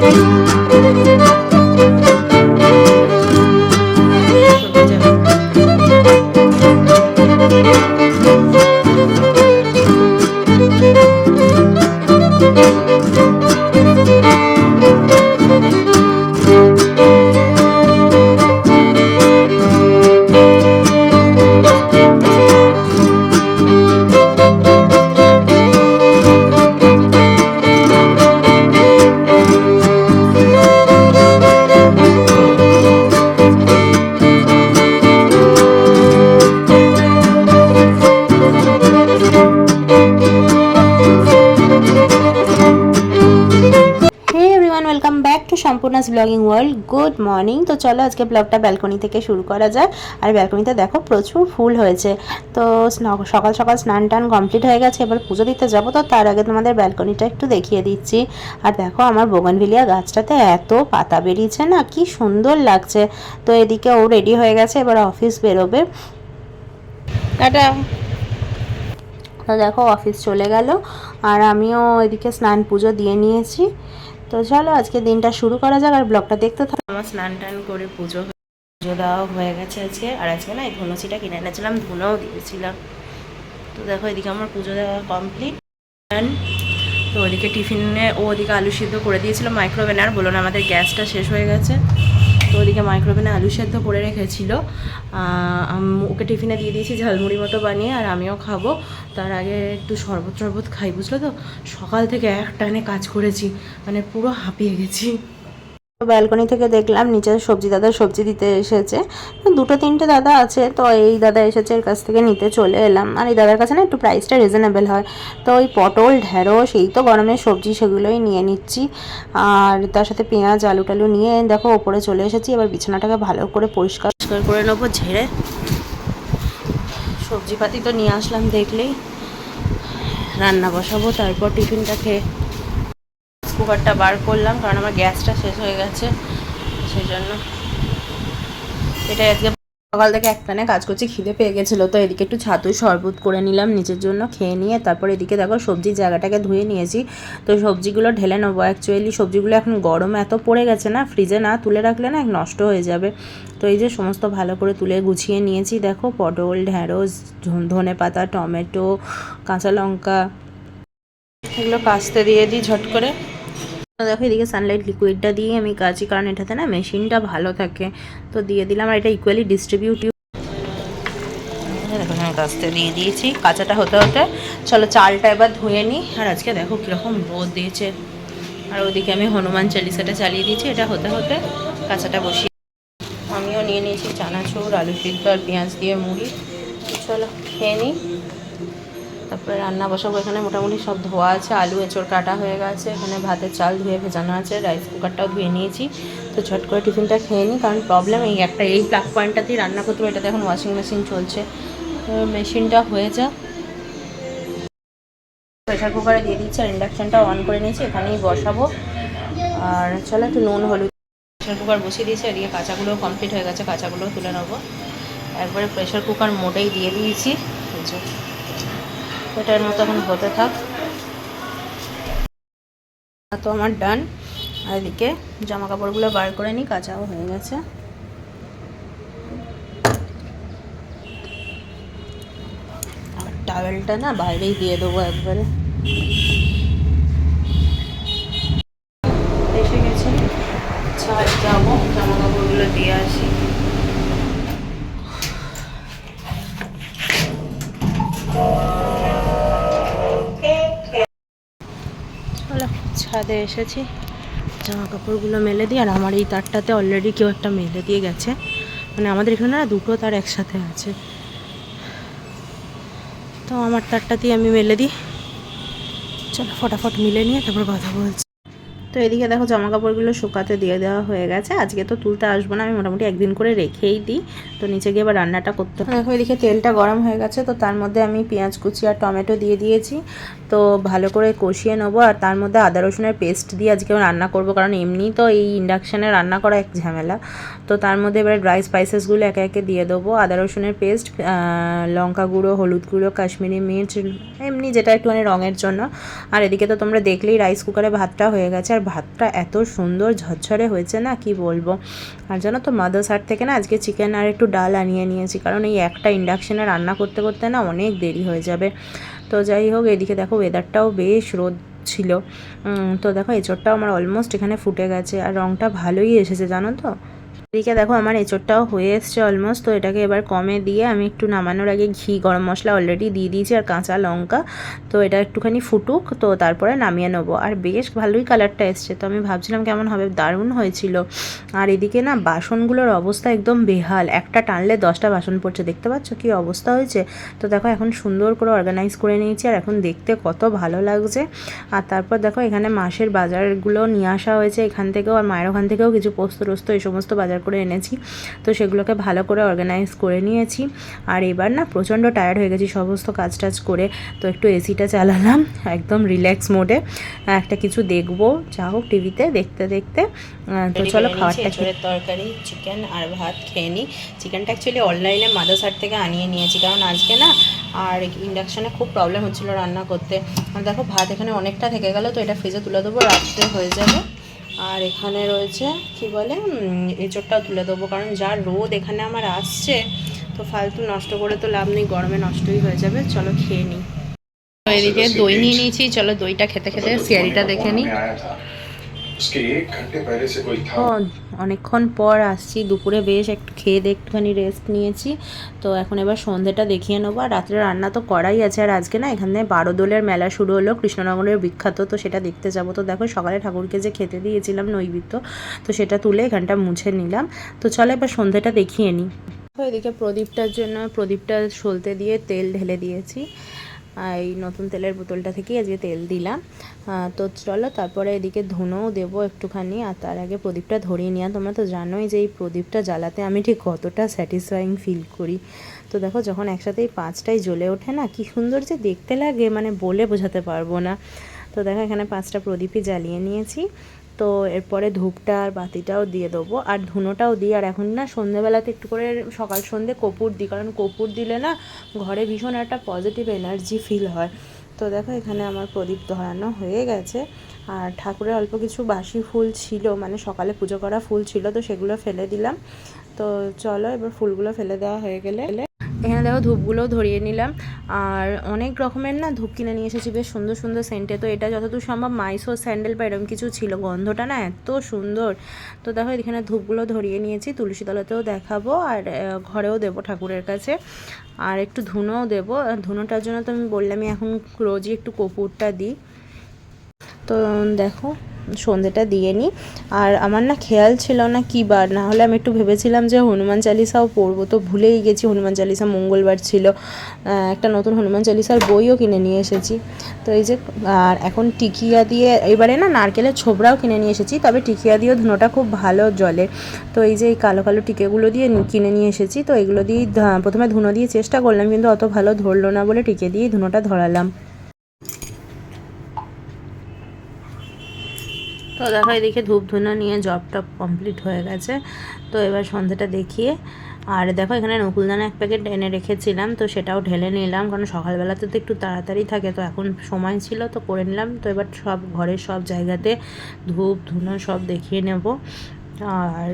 Música morning তো চলো আজকে ব্লগটা ব্যালকনি থেকে শুরু করা যায় আর ব্যালকনিতে দেখো প্রচুর ফুল হয়েছে। তো সকাল সকাল স্নান টান কমপ্লিট হয়ে গেছে। এবার পুজো দিতে যাব। তো তার আগে তোমাদের ব্যালকনিটা একটু দেখিয়ে দিচ্ছি। আর দেখো আমার বোগানভিলিয়া গাছটাতে এত পাতা বেরিয়েছে না, কি সুন্দর লাগছে। তো এদিকে ও রেডি হয়ে গেছে, এবার অফিস বেরোবে। টাটা। তো দেখো অফিস চলে গেল। আর আমিও এদিকে স্নান পুজো দিয়ে নিয়েছি। তো চলো, আজকে দিনটা শুরু করা যাক আর ব্লগটা দেখতে থাকো। আমার স্নান টান করে পুজো পুজো দেওয়া হয়ে গেছে আজকে। আর আজকে না এই ধুনুচিটা কিনে এনেছিলাম, ধুনোও দিয়েছিলাম। তো দেখো এদিকে আমার পুজো দেওয়া কমপ্লিট তো ওদিকে টিফিনে ও ওদিকে আলু সিদ্ধ করে দিয়েছিল মাইক্রোওভেন আর বলো না, আমাদের গ্যাসটা শেষ হয়ে গেছে। তো ওদিকে মাইক্রোভেনে আলু সেদ্ধ করে রেখেছিল। ওকে টিফিনে দিয়ে দিয়েছি ঝালমুড়ি মতো বানিয়ে আর আমিও খাব। তার আগে একটু শরবত টরবত খাই, বুঝলো তো? সকাল থেকে এক টানে কাজ করেছি মানে পুরো হাঁপিয়ে গেছি। ব্যালকনি থেকে দেখলাম নিচে সবজি দাদা সবজি দিতে এসেছে। দুটো তিনটে দাদা আছে, তো এই দাদা এসেছে এর কাছ থেকে নিতে চলে এলাম। আর এই দাদার কাছে না একটু প্রাইসটা রিজনেবল হয়। তো ওই পটল, ঢেঁড়স, এই তো গরমের সবজি সেগুলোই নিয়ে নিচ্ছি। আর তার সাথে পেঁয়াজ আলু টালু নিয়ে দেখো ওপরে চলে এসেছি। এবার বিছানাটাকে ভালো করে পরিষ্কার পরিষ্কার করে নেব ঝেড়ে। সবজিপাতি তো নিয়ে আসলাম দেখলেই। রান্না বসাবো, তারপর টিফিনটা খেয়ে কুকারটা বার করলাম, কারণ আমার গ্যাসটা শেষ হয়ে গেছে সেই জন্য এটাই আজকে সকাল থেকে একটানে কাজ করছি, খিদে পেয়ে গেছিল, তো এদিকে একটু ছাতু শরবত করে নিলাম, নিজের জন্য খেয়ে নিয়ে, তারপর এদিকে দেখো সবজির জায়গাটাকে ধুয়ে নিয়েছি। তো সবজিগুলো ঢেলে নেব অ্যাকচুয়ালি সবজিগুলো এখন গরম এত পড়ে গেছে না ফ্রিজে না তুলে রাখলে না এক নষ্ট হয়ে যাবে। তো এই যে সমস্ত ভালো করে তুলে গুছিয়ে নিয়েছি, দেখো পটল ঢ্যাঁড়স ধ- ধনে পাতা, টমেটো, কাঁচা লঙ্কা, এগুলো কাস্তে দিয়ে দিই ঝট করে। দেখো এদিকে সানলাইট লিকুইডটা দিয়ে আমি কাচি কারণ এটাতে না মেশিনটা ভালো থাকে। তো দিয়ে দিলাম আর এটা ইকুয়ালি ডিস্ট্রিবিউটিভ দেখো আমি কাস্তে দিয়ে দিয়েছি, কাঁচাটা হতে হতে। চলো চালটা এবার ধুয়ে নিই আর আজকে দেখো কীরকম রোদ দিয়েছে। আর ওদিকে আমি হনুমান চালিসাটা চালিয়ে দিয়েছি, এটা হতে হতে কাঁচাটা বসিয়ে আমিও নিয়ে নিয়েছি চানাচুর, আলু সিদ্ধ আর পেঁয়াজ দিয়ে মুড়ি। চলো খেয়ে নিই তারপরে রান্না বসাবো এখানে। মোটামুটি সব ধোয়া আছে, আলু, এঁচড় কাটা হয়ে গেছে। এখানে ভাতের চাল ধুয়ে ভেজানো আছে রাইস কুকারটাও ধুয়ে নিয়েছি। তো ঝট করে টিফিনটা খেয়ে নিই, কারণ প্রবলেম এই একটা, এই প্লাগ পয়েন্টটাতেই রান্না করতে হবে, এটাতে এখন ওয়াশিং মেশিন চলছে। মেশিনটা হয়ে যা প্রেশার কুকারে দিয়ে দিচ্ছি আর ইন্ডাকশানটা অন করে নিয়েছি, এখানেই বসাবো। আর চলো একটু নুন, হলুদ প্রেশার কুকার বসিয়ে দিয়েছি আর এদিকে কাঁচাগুলো কমপ্লিট হয়ে গেছে কাঁচাগুলো তুলে নেব। একবারে প্রেশার কুকার মোটেই দিয়ে দিয়েছি। এটার মতো এখন হতে থাক। তো আমার ডান, আর এদিকে জামা কাপড়গুলো বার করে নিই, কাঁচাও হয়ে গেছে। আর টাওয়েলটা না বাইরেই দিয়ে দেবো একবারে। এসে গেছি। ছাদ যাব জামা কাপড়গুলো দিয়ে আসি। ছাদে এসেছি। জামা কাপড়গুলো মেলে দিই, আর আমার এই তারটাতে অলরেডি কেউ একটা মেলে দিয়ে গেছে। মানে আমাদের এখানে না দুটো তার একসাথে আছে। তো আমার তারটা দিয়ে আমি মেলে দিই। চলো, ফটাফট মিলে নিয়ে তারপর কথা বলছি। তো এদিকে দেখো জামা কাপড়গুলো শুকাতে দিয়ে দেওয়া হয়ে গেছে। আজকে তো তুলতে আসব না, আমি মোটামুটি একদিন করে রেখেই দিই। তো নিচে গিয়ে এবার রান্নাটা করতে দেখো এদিকে তেলটা গরম হয়ে গেছে, তো তার মধ্যে আমি পেঁয়াজ কুচি আর টমেটো দিয়ে দিয়েছি। তো ভালো করে কষিয়ে নেব, আর তার মধ্যে আদা রসুনের পেস্ট দিয়ে আজকে রান্না করব, কারণ এমনি তো এই ইন্ডাকশানে রান্না করা এক ঝামেলা। তো তার মধ্যে এবার ড্রাই স্পাইসেসগুলো একে একে দিয়ে দেবো। আদা রসুনের পেস্ট লঙ্কা গুঁড়ো, হলুদ গুঁড়ো, কাশ্মীরি মির্চ, এমনি যেটা একটুখানি রঙের জন্য। আর এদিকে তো তোমরা দেখলেই রাইস কুকারে ভাতটা হয়ে গেছে, আর ভাতটা এত সুন্দর ঝরঝরে হয়েছে না, কি বলব? আর জানো তো মাদার্স হাট থেকে না আজকে চিকেন আর একটু ডাল আনিয়ে নিয়েছি, কারণ এই একটা ইন্ডাকশানে রান্না করতে করতে না অনেক দেরি হয়ে যাবে। তো যাই হোক, এদিকে দেখো ওয়েদারটাও বেশ রোদ ছিল। তো দেখো এঁচোড়টাও আমার অলমোস্ট এখানে ফুটে গেছে, আর রঙটা ভালোই এসেছে, জানো তো? এদিকে দেখো আমার এঁচোড়টাও হয়ে এসছে অলমোস্ট তো এটাকে এবার কমে দিয়ে আমি একটু নামানোর আগে ঘি, গরম মশলা অলরেডি দিয়ে দিয়েছি আর কাঁচা লঙ্কা, তো এটা একটুখানি ফুটুক, তো তারপরে নামিয়ে নেব। আর বেশ ভালোই কালারটা এসছে, তো আমি ভাবছিলাম কেমন হবে, দারুণ হয়েছিল। আর এদিকে না বাসনগুলোর অবস্থা একদম বেহাল, একটা টানলে দশটা বাসন পড়ছে, দেখতে পাচ্ছ কি অবস্থা হয়েছে? তো দেখো এখন সুন্দর করে অর্গানাইজ করে নিয়েছি, আর এখন দেখতে কত ভালো লাগছে। আর তারপর দেখো এখানে মাসের বাজারগুলো নিয়ে আসা হয়েছে, এখান থেকেও আর মায়ের ওখান থেকেও কিছু পোস্ত টোস্ত এই সমস্ত বাজার করে এনেছি। তো সেগুলোকে ভালো করে অর্গানাইজ করে নিয়েছি। আর এবার না প্রচণ্ড টায়ার্ড হয়ে গেছি সমস্ত কাজ টাজ করে। তো একটু এসিটা চালালাম একদম রিল্যাক্স মোডে একটা কিছু দেখব যা হোক টিভিতে দেখতে দেখতে। তো চলো খাবারটা খেয়ে তরকারি চিকেন আর ভাত খেয়ে নিই চিকেনটা অ্যাকচুয়ালি অনলাইনে মাদার্স হাট থেকে আনিয়ে নিয়েছি কারণ আজকে না আর ইন্ডাকশানে খুব প্রবলেম হচ্ছিল রান্না করতে। দেখো ভাত এখানে অনেকটা থেকে গেল তো এটা ফ্রিজে তুলে দেবো রাত্রে হয়ে যাবে। আর এখানে রয়েছে, কি বলে এঁচড়টাও তুলে দেবো, কারণ যা রোদ এখানে আমার আসছে, তো ফালতু নষ্ট করে তো লাভ নেই, গরমে নষ্টই হয়ে যাবে, চলো খেয়ে নিই। এদিকে দই নিয়ে নিয়েছি, চলো দইটা খেতে খেতে, সিয়ারিটা দেখে নিই। उसके एक घंटे पहले से कोई था ও অনেকক্ষণ পর আসছি দুপুরে বেশ একটু খেয়ে দিয়ে একটুখানি রেস্ট নিয়েছি তো এখন এবার সন্ধেটা দেখিয়ে নেবো আর রাত্রে রান্না তো করাই আছে আর আজকে না এখানে বারোদোলের মেলা শুরু হলো কৃষ্ণনগরের বিখ্যাত তো সেটা দেখতে যাব তো দেখো সকালে ঠাকুরকে যে খেতে দিয়েছিলাম নৈবিত্য তো সেটা তুলে এখানটা মুছে নিলাম তো চলো এবার সন্ধেটা দেখিয়ে নিই তো এদিকে প্রদীপটার জন্য প্রদীপটা সলতে দিয়ে তেল ঢেলে দিয়েছি আর এই নতুন তেলের বোতলটা থেকেই আজকে তেল দিলাম। তো চলো তারপরে এদিকে ধুনোও দেবো একটুখানি, আর তার আগে প্রদীপটা ধরিয়ে নিয়ে তোমরা তো জানোই যে এই প্রদীপটা জ্বালাতে আমি ঠিক কতটা স্যাটিসফাইং ফিল করি। তো দেখো যখন একসাথে এই পাঁচটাই জ্বলে ওঠে না, কি সুন্দর যে দেখতে লাগে মানে বলে বোঝাতে পারব না। তো দেখো এখানে পাঁচটা প্রদীপই জ্বালিয়ে নিয়েছি। তো এরপরে ধূপটা আর বাতিটাও দিয়ে দেবো। আর ধুনোটাও দিই। আর এখন না সন্ধেবেলাতে একটু করে সকাল সন্ধে কপুর দিই। কারণ কপুর দিলে না ঘরে ভীষণ একটা পজিটিভ এনার্জি ফিল হয়। তো দেখো এখানে আমার প্রদীপ ধরানো হয়ে গেছে। আর ঠাকুরের অল্প কিছু বাসি ফুল ছিল মানে সকালে পুজো করা ফুল ছিল, তো সেগুলো ফেলে দিলাম। তো চলো এবার ফুলগুলো ফেলে দেওয়া হয়ে গেলে এখানে দেখো ধূপগুলোও ধরিয়ে নিলাম। আর অনেক রকমের না ধূপ কিনে নিয়ে এসেছি, বেশ সুন্দর সুন্দর সেন্টে তো এটা যতদূর সম্ভব মাইসো স্যান্ডেল বা এরকম কিছু ছিল। গন্ধটা না এত সুন্দর। তো দেখো এখানে ধূপগুলো ধরিয়ে নিয়েছি তুলসী তলাতেও দেখাবো আর ঘরেও দেবো ঠাকুরের কাছে। আর একটু ধুনোও দেবো। ধুনোটার জন্য তো আমি বললামই, এখন রোজই একটু কপুরটা দিই। তো দেখো সন্ধেটা দিয়ে নিই। আর আমার না খেয়াল ছিল না কী বার না হলে আমি একটু ভেবেছিলাম যে হনুমান চালিসাও পড়ব। তো ভুলেই গেছি, হনুমান চালিসা মঙ্গলবার ছিল। একটা নতুন হনুমান চালিসার বইও কিনে নিয়ে এসেছি। তো এই যে, আর এখন টিকিয়া দিয়ে, এবারে না নারকেলের ছোবড়াও কিনে নিয়ে এসেছি, তবে টিকিয়া দিয়েও ধুনোটা খুব ভালো জলে। তো এই যে এই কালো কালো টিকেগুলো দিয়ে কিনে নিয়ে এসেছি। তো এগুলো দিয়েই প্রথমে ধুনো দিয়ে চেষ্টা করলাম, কিন্তু অত ভালো ধরলো না বলে টিকে দিয়েই ধুনোটা ধরালাম। তো দেখো এদিকে ধূপ ধুনা নিয়ে জব টপ কমপ্লিট হয়ে গেছে। তো এবার সন্ধ্যাটা দেখিয়ে আর দেখো এখানে নকুলদানা এক প্যাকেট এনে রেখেছিলাম তো সেটাও ঢেলে নিলাম কারণ সকালবেলাতে তো একটু তাড়াতাড়ি থাকে তো এখন সময় ছিল তো করে নিলাম। তো এবার সব ঘরের সব জায়গাতে ধূপ ধুনো সব দেখিয়ে নেব। আর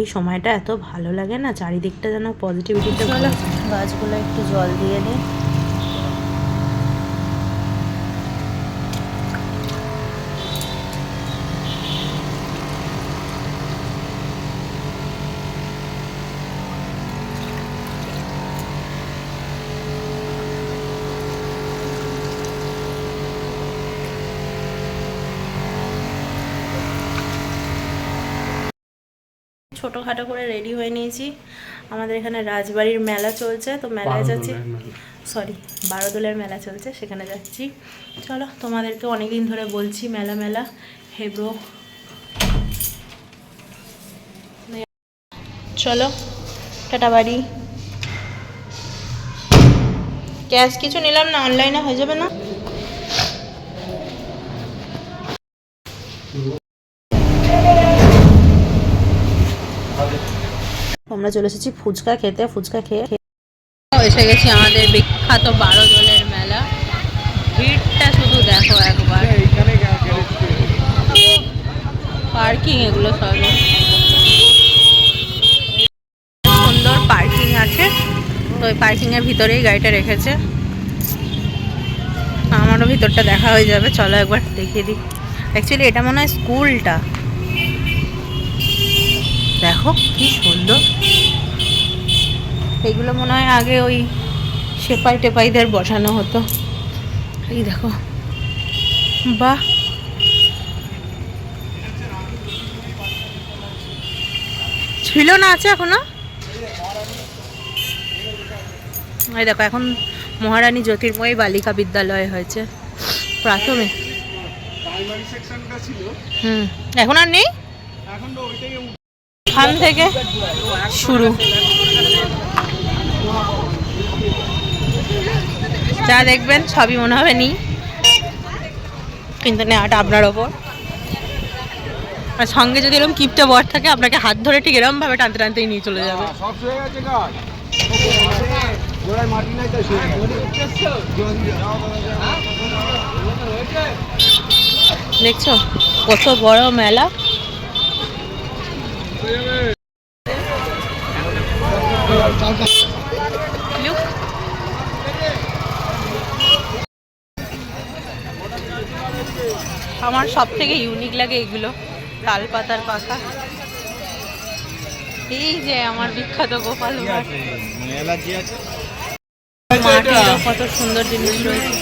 এই সময়টা এত ভালো লাগে না চারিদিকটা যেন পজিটিভিটিতে গাছগুলো একটু জল দিয়ে দিই ছোটোখাটো করে রেডি হয়ে নিয়েছি। আমাদের এখানে রাজবাড়ির মেলা চলছে তো মেলায় যাচ্ছি। সরি বারোদোলের মেলা চলছে সেখানে যাচ্ছি। চলো তোমাদেরকে অনেক দিন ধরে বলছি মেলা মেলা হেব্রো চলো টাটা বাড়ি। ক্যাশ কিছু নিলাম না অনলাইনে হয়ে যাবে না? আমরা চলে এসেছি ফুচকা খেতে, ফুচকা খেয়ে এসে গেছি আমাদের বিখ্যাত বারো জনের মেলা। ভিড়টা শুধু দেখো একবার। পার্কিং এগুলো সব। সুন্দর পার্কিং আছে। তো ওই পার্কিংয়ের ভিতরেই গাড়িটা রেখেছে। আমারও ভিতরটা দেখা হয়ে যাবে। চলো একবার দেখিয়ে দিই। অ্যাকচুয়ালি এটা মনে হয় স্কুলটা দেখো কি সুন্দর। এগুলো মনে হয় আগে ওই সেপাই টেপাইদের বসানো হতো। এই দেখো। বাহ। ছিল না আছে এখনও? এই দেখো এখন মহারানী জ্যোতির্ময়ী বালিকা বিদ্যালয় হয়েছে প্রাথমিক। হুম। এখন আর নেই? এখন থেকে শুরু। যা দেখবেন সবই মনে হবে নি। কিন্তু নেওয়াটা আপনার ওপর। আর সঙ্গে যদি এরকম কিপটে বর থাকে আপনাকে হাত ধরে ঠিক এরকম ভাবে টানতে টানতেই নিয়ে চলে যাবে। শুয়ে দেখছ কত বড় মেলা. আমার সব থেকে ইউনিক লাগে এগুলো তাল পাতার পাখা এই যে আমার বিখ্যাত গোপাল কত সুন্দর জিনিস রয়েছে।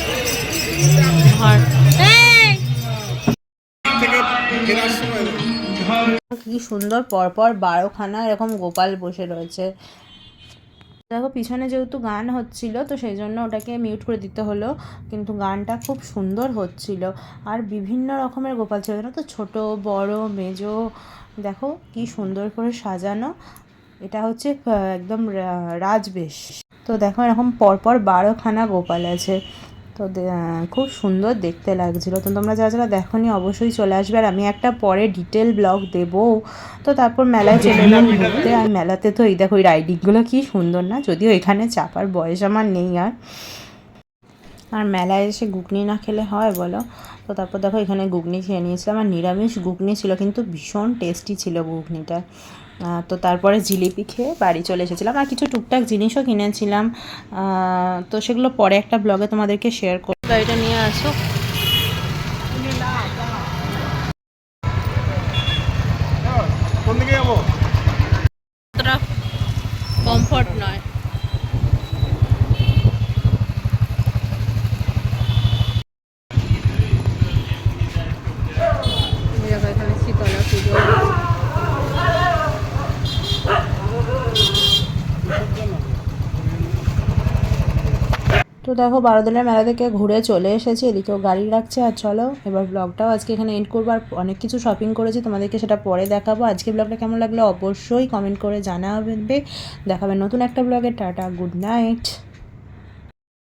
কি সুন্দর পরপর বারোখানা এরকম গোপাল বসে রয়েছে। দেখো, পিছনে যেহেতু গান হচ্ছিল, তো সেই জন্য ওটাকে মিউট করে দিতে হলো। কিন্তু গানটা খুব সুন্দর হচ্ছিল। আর বিভিন্ন রকমের গোপাল ছিল, জানো তো? ছোট, বড়, মেজো, দেখো কি সুন্দর করে সাজানো। এটা হচ্ছে একদম রাজবেশ। তো দেখো, এরকম পরপর বারোখানা গোপাল আছে। তো খুব সুন্দর দেখতে লাগছিল। তো তোমরা যারা যারা দেখোনি অবশ্যই চলে আসবে। আর আমি একটা পরে ডিটেল ব্লগ দেবো। তো তারপর মেলায় চলে ঘুরতে। আর মেলাতে তো এই দেখো ওই রাইডিংগুলো কি সুন্দর না? যদিও এখানে চাপার বয়স আমার নেই আর। আর মেলায় এসে ঘুগনি না খেলে হয় বলো? তো তারপর দেখো এখানে ঘুগনি খেয়ে নিয়েছিলাম। আর নিরামিষ ঘুগনি ছিল কিন্তু ভীষণ টেস্টি ছিল ঘুগনিটা। আহ, তো তারপরে জিলিপি খেয়ে বাড়ি চলে এসেছিলাম। আর কিছু টুকটাক জিনিসও কিনেছিলাম। তো সেগুলো পরে একটা ব্লগে তোমাদেরকে শেয়ার করব গাড়িটা নিয়ে আসো কোন দিকে যাব অতটা কমফর্ট নয় এই দেখো এখানে শীতলা পুজো তো দেখো বারোদিনের মেলা থেকে ঘুরে চলে এসেছি। এদিকেও গাড়ি রাখছে, আর চলো, এবার ব্লগটাও আজকে এখানে এন্ড করব। আর অনেক কিছু শপিং করেছি, তোমাদেরকে সেটা পরে দেখাবো। আজকে ব্লগটা কেমন লাগল অবশ্যই কমেন্ট করে জানাবে। দেখাবে নতুন একটা ব্লগে টাটা গুড নাইট